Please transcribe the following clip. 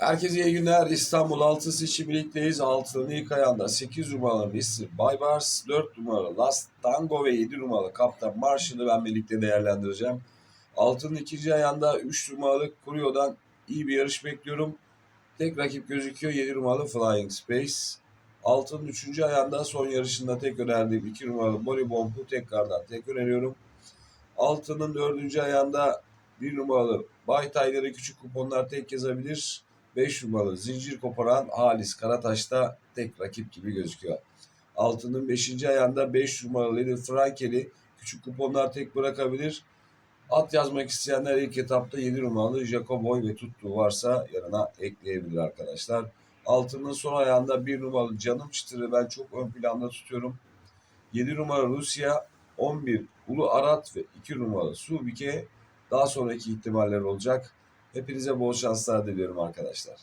Herkese iyi günler. İstanbul Altı Seçim birlikteyiz. Altının ilk ayağında 8 numaralı Mr. Baybars, 4 numaralı Last Tango ve 7 numaralı Kaptan Marshall'ı ben birlikte değerlendireceğim. Altının ikinci ayağında 3 numaralı Kuryo'dan iyi bir yarış bekliyorum. Tek rakip gözüküyor 7 numaralı Flying Space. Altının üçüncü ayağında son yarışında tek önerdiğim 2 numaralı Body Bomb'u tekrardan tek öneriyorum. Altının dördüncü ayağında bir numaralı Bay Tiger'ı küçük kuponlar tek yazabilir. 5 numaralı zincir koparan Halis Karataş'ta tek rakip gibi gözüküyor. Altının 5. ayağında 5 numaralı Little Frankel'i küçük kuponlar tek bırakabilir. At yazmak isteyenler ilk etapta 7 numaralı Jacoboy ve Tuttu varsa yanına ekleyebilir arkadaşlar. Altının son ayağında 1 numaralı Canım Çıtır'ı ben çok ön planda tutuyorum. 7 numara Rusya, 11 Ulu Arat ve 2 numaralı Subike daha sonraki ihtimaller olacak. Hepinize bol şanslar diliyorum arkadaşlar.